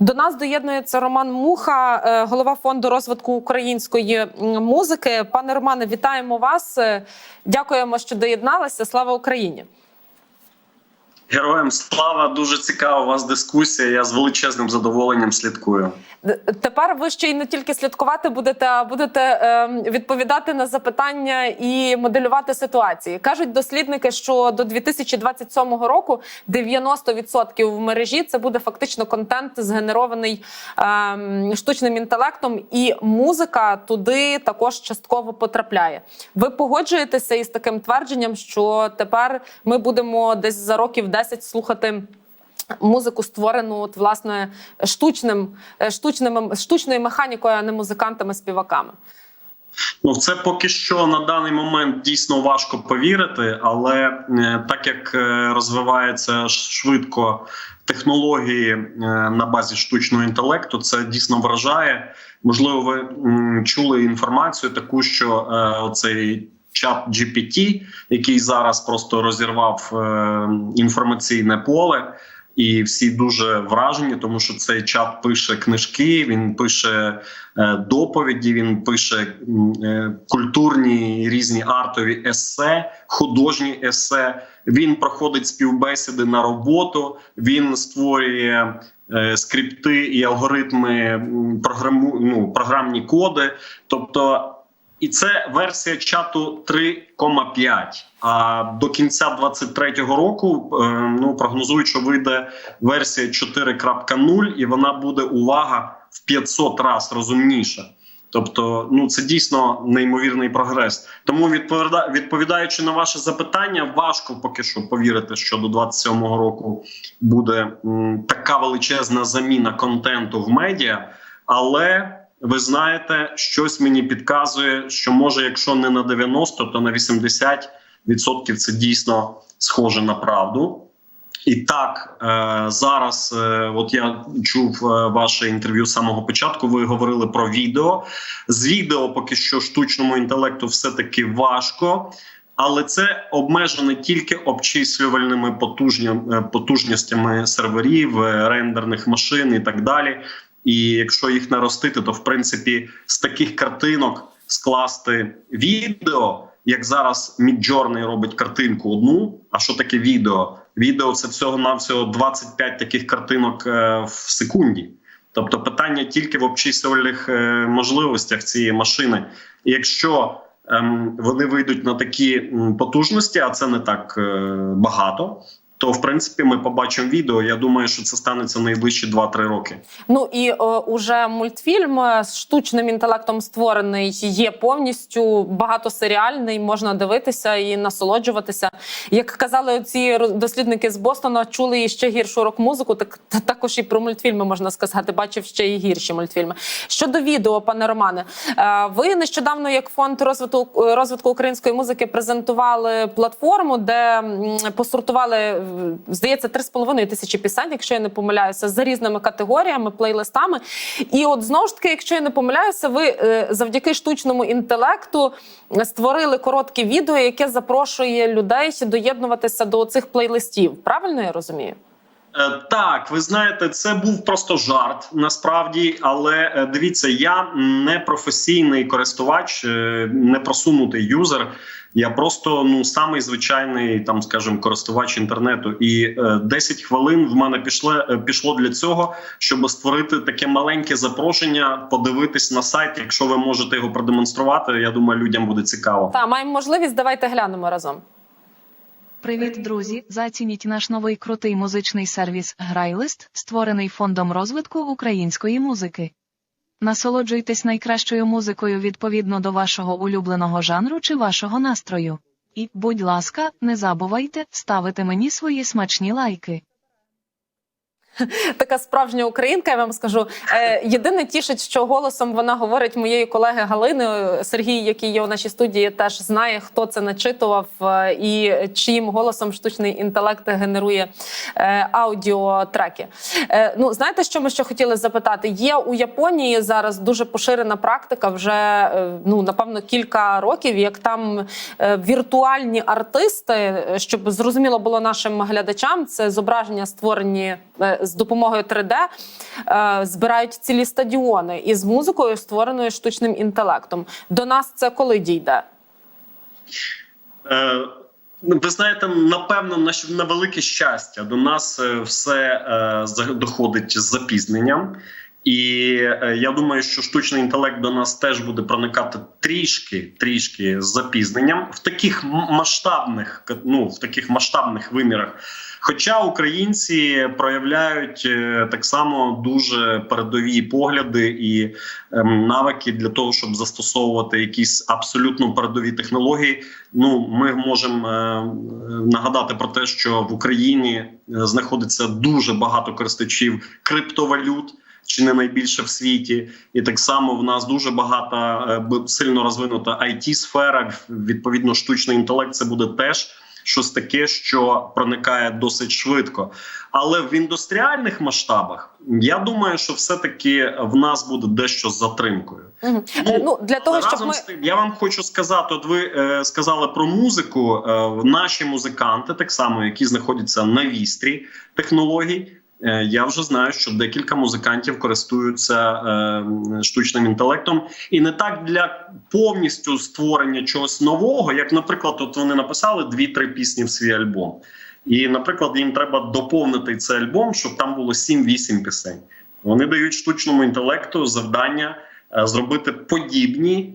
До нас доєднується Роман Муха, е, голова фонду розвитку української музики. Пане Романе, вітаємо вас. Е, Дякуємо, що доєдналися. Слава Україні! Героям слава дуже цікава у вас дискусія. Я з величезним задоволенням слідкую. Тепер ви ще й не тільки слідкувати будете, а будете е, відповідати на запитання і моделювати ситуації. Кажуть дослідники, що до 2027 року 90% в мережі це буде фактично контент, згенерований е, штучним інтелектом, і музика туди також частково потрапляє. Ви погоджуєтеся із таким твердженням, що тепер ми будемо десь за років 10 слухати музику створену от, власне штучним, е, штучним штучною механікою, а не музикантами, співаками. Ну, це поки що на даний момент дійсно важко повірити, але е, так як е, розвивається швидко технології на базі штучного інтелекту, це дійсно вражає. Можливо, ви чули інформацію таку, що оцей чат GPT, який зараз просто розірвав е, інформаційне поле. І всі дуже вражені, тому що цей чат пише книжки, він пише е, доповіді, він пише е, культурні різні артові есе, художні есе. Він проходить співбесіди на роботу. Він створює е, скрипти і алгоритми програму, ну, програмні коди. Тобто, і це версія чату 3,5. А до кінця 23-го року е, ну прогнозують, що вийде версія 4.0, і вона буде увага в 500 раз розумніша. Тобто, ну це дійсно неймовірний прогрес. Тому відповіда, відповідаючи на ваше запитання, важко поки що повірити, що до 27-го року буде м, така величезна заміна контенту в медіа, але ви знаєте, щось мені підказує, що може, якщо не на 90, то на 80 відсотків це дійсно схоже на правду. І так е, зараз, е, от я чув е, ваше інтерв'ю з самого початку. Ви говорили про відео. З відео поки що штучному інтелекту все таки важко, але це обмежено тільки обчислювальними потужня, потужностями серверів, рендерних машин і так далі. І якщо їх наростити, то в принципі з таких картинок скласти відео, як зараз Midjourney робить картинку одну. А що таке відео? Відео це всього навсього 25 таких картинок е, в секунді. Тобто питання тільки в обчислювальних е, можливостях цієї машини. І якщо ем, вони вийдуть на такі потужності, а це не так е, багато. То в принципі ми побачимо відео. Я думаю, що це станеться найближчі 2-3 роки. Ну і е, уже мультфільм е, з штучним інтелектом створений є повністю багатосеріальний, можна дивитися і насолоджуватися. Як казали ці дослідники з Бостона, чули і ще гіршу рок-музику, так також і про мультфільми можна сказати. Бачив ще і гірші мультфільми. Щодо відео, пане Романе, е, ви нещодавно, як фонд розвитку розвитку української музики, презентували платформу, де посортували здається 3,5 тисячі пісень, якщо я не помиляюся, за різними категоріями, плейлистами. І от знову ж таки, якщо я не помиляюся, ви е, завдяки штучному інтелекту створили коротке відео, яке запрошує людей доєднуватися до цих плейлистів. Правильно я розумію? Е, Так, ви знаєте, це був просто жарт насправді, але е, дивіться, я не професійний користувач, е, не просунутий юзер. Я просто ну самий звичайний, там скажімо, користувач інтернету. І е, 10 хвилин в мене пішло, пішло для цього, щоб створити таке маленьке запрошення, подивитись на сайт. Якщо ви можете його продемонструвати, я думаю, людям буде цікаво. Та маємо можливість. Давайте глянемо разом. Привіт, друзі! Зацініть наш новий крутий музичний сервіс Грайлист, створений фондом розвитку української музики. Насолоджуйтесь найкращою музикою відповідно до вашого улюбленого жанру чи вашого настрою. І, будь ласка, не забувайте ставити мені свої смачні лайки. така справжня українка. Я вам скажу. Е, єдине тішить, що голосом вона говорить моєї колеги Галини Сергій, який є у нашій студії, теж знає, хто це начитував е, і чиїм голосом штучний інтелект генерує е, аудіотреки. Е, ну знаєте, що ми ще хотіли запитати? Є у Японії зараз дуже поширена практика, вже е, ну напевно кілька років, як там е, віртуальні артисти, е, щоб зрозуміло було нашим глядачам, це зображення створені е, з допомогою 3D е, збирають цілі стадіони із музикою, створеною штучним інтелектом. До нас це коли дійде? Е, ну, ви знаєте, напевно, на, на велике щастя до нас е, все е, доходить з запізненням. І е, я думаю, що штучний інтелект до нас теж буде проникати трішки, трішки з запізненням в таких масштабних, ну в таких масштабних вимірах. Хоча українці проявляють е, так само дуже передові погляди і ем, навики для того, щоб застосовувати якісь абсолютно передові технології. Ну, ми можемо е, нагадати про те, що в Україні е, знаходиться дуже багато користувачів криптовалют. Чи не найбільше в світі, і так само в нас дуже багато е, сильно розвинута it сфера Відповідно, штучний інтелект це буде теж щось таке, що проникає досить швидко. Але в індустріальних масштабах я думаю, що все-таки в нас буде дещо з затримкою. Угу. Ну, Ну для того, щоб разом ми з тим, я вам хочу сказати, от ви е, сказали про музику. Е, наші музиканти, так само, які знаходяться на вістрі технологій. Е, Я вже знаю, що декілька музикантів користуються е, штучним інтелектом, і не так для повністю створення чогось нового, як, наприклад, от вони написали дві-три пісні в свій альбом. І, наприклад, їм треба доповнити цей альбом, щоб там було 7-8 пісень. Вони дають штучному інтелекту завдання е, зробити подібні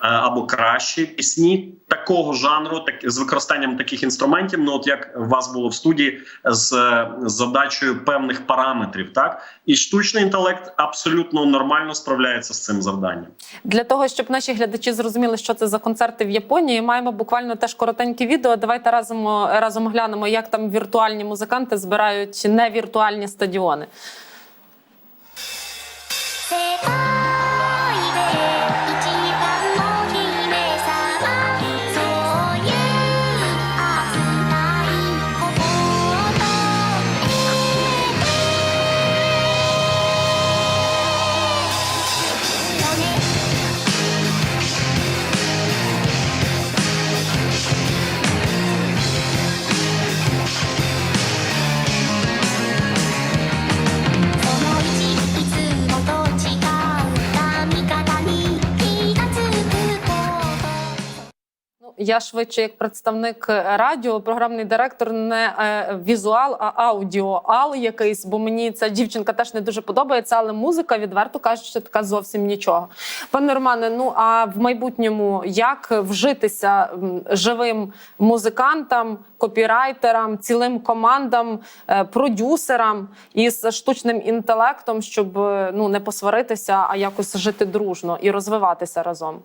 або кращі пісні такого жанру, так з використанням таких інструментів. Ну, от як у вас було в студії з, е, з задачею певних параметрів, так і штучний інтелект абсолютно нормально справляється з цим завданням. Для того, щоб наші глядачі зрозуміли, що це за концерти в Японії, маємо буквально теж коротеньке відео. Давайте разом разом глянемо, як там віртуальні музиканти збирають невіртуальні стадіони. Я швидше, як представник е, радіо, програмний директор, не е, візуал, а аудіоал якийсь, бо мені ця дівчинка теж не дуже подобається, але музика, відверто кажучи, така зовсім нічого. Пане Романе, ну а в майбутньому як вжитися живим музикантам, копірайтерам, цілим командам, е, продюсерам із штучним інтелектом, щоб ну не посваритися, а якось жити дружно і розвиватися разом?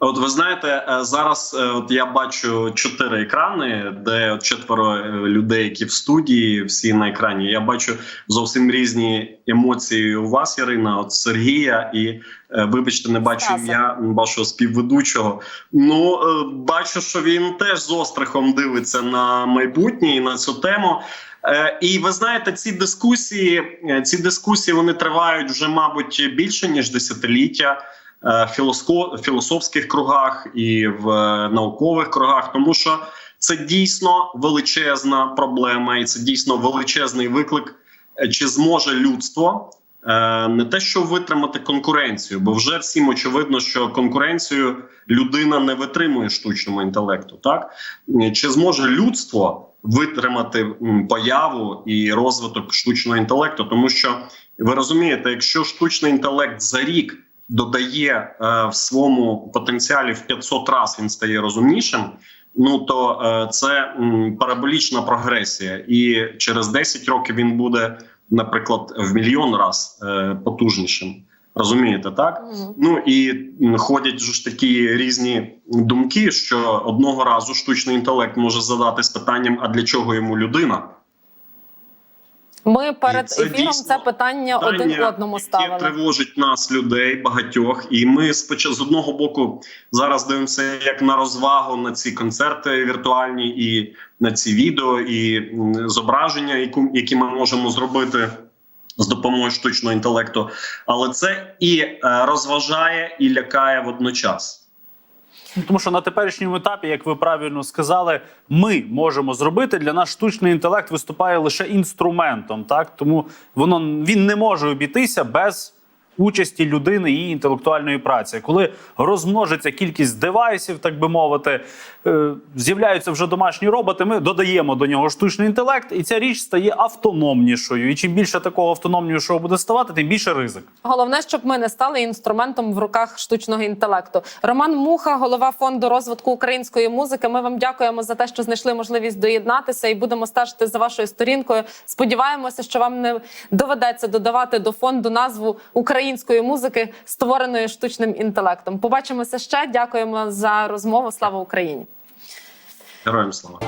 От ви знаєте, е, зараз е, от я бачу чотири екрани, де четверо е, людей, які в студії, всі на екрані. Я бачу зовсім різні емоції у вас, Ярина, от Сергія, і вибачте, не бачу ім'я вашого співведучого. Ну бачу, що він теж з острахом дивиться на майбутнє і на цю тему. І ви знаєте, ці дискусії, ці дискусії вони тривають вже, мабуть, більше ніж десятиліття філософських кругах і в е, наукових кругах, тому що це дійсно величезна проблема, і це дійсно величезний виклик. Е, Чи зможе людство е, не те, що витримати конкуренцію, бо вже всім очевидно, що конкуренцію людина не витримує штучному інтелекту. Так Е, чи зможе людство витримати появу і розвиток штучного інтелекту? Тому що ви розумієте, якщо штучний інтелект за рік додає е, в своєму потенціалі в 500 разів він стає розумнішим. Ну то е, це м, параболічна прогресія, і через 10 років він буде, наприклад, в мільйон раз е, потужнішим. Розумієте, так? Мгм. Ну і ходять ж такі різні думки, що одного разу штучний інтелект може задати з питанням: а для чого йому людина? Ми перед це ефіром дійсно це питання один питання, одному яке ставили. тривожить нас, людей, багатьох. І ми спочатку з одного боку зараз дивимося як на розвагу на ці концерти віртуальні і на ці відео і зображення, які ми можемо зробити. З допомогою штучного інтелекту, але це і е, розважає, і лякає водночас. Ну, Тому що на теперішньому етапі, як ви правильно сказали, ми можемо зробити. Для нас штучний інтелект виступає лише інструментом, так? Тому воно він не може обійтися без участі людини і інтелектуальної праці. Коли розмножиться кількість девайсів, так би мовити, е, з'являються вже домашні роботи. Ми додаємо до нього штучний інтелект, і ця річ стає автономнішою. І чим більше такого автономнішого буде ставати, тим більше ризик. Головне, щоб ми не стали інструментом в руках штучного інтелекту. Роман Муха, голова фонду розвитку української музики. Ми вам дякуємо за те, що знайшли можливість доєднатися, і будемо стежити за вашою сторінкою. Сподіваємося, що вам не доведеться додавати до фонду назву української музики, створеної штучним інтелектом. Побачимося ще. Дякуємо за розмову. Слава Україні! Героям слава.